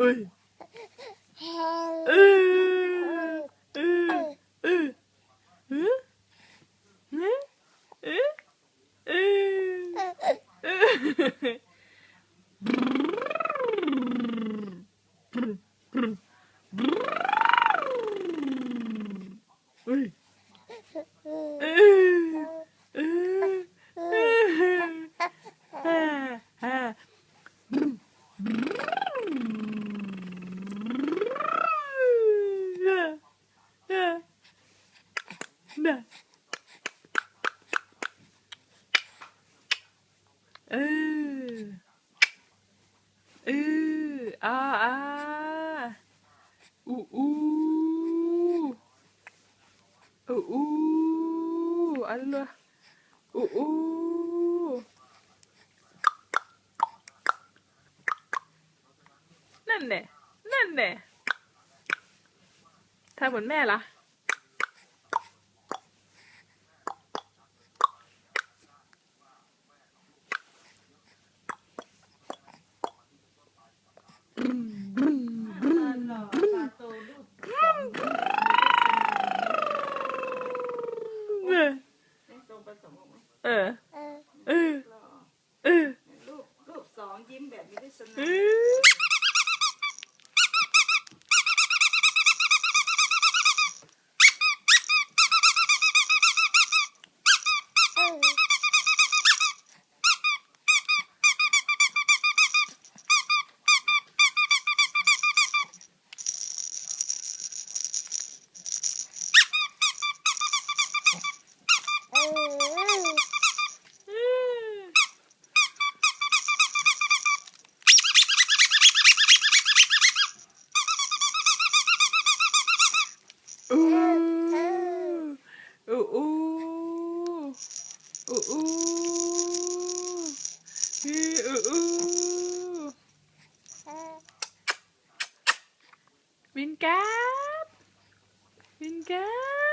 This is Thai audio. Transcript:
으이. 으. 으. 으. 으. 네? 으. 으. 으. Ui. Ah, ah, uh, uh. อู้อัลลอฮ์อู้นั่นเน่นั่นเน่ทำเหมือนแม่ละอืม อ เออเออ เออ ลูกลูกสองยิ้มแบบนี้ได้สเอนาอออู้อู้ อู้อู้อู้อู้วินการ์ดวินการ์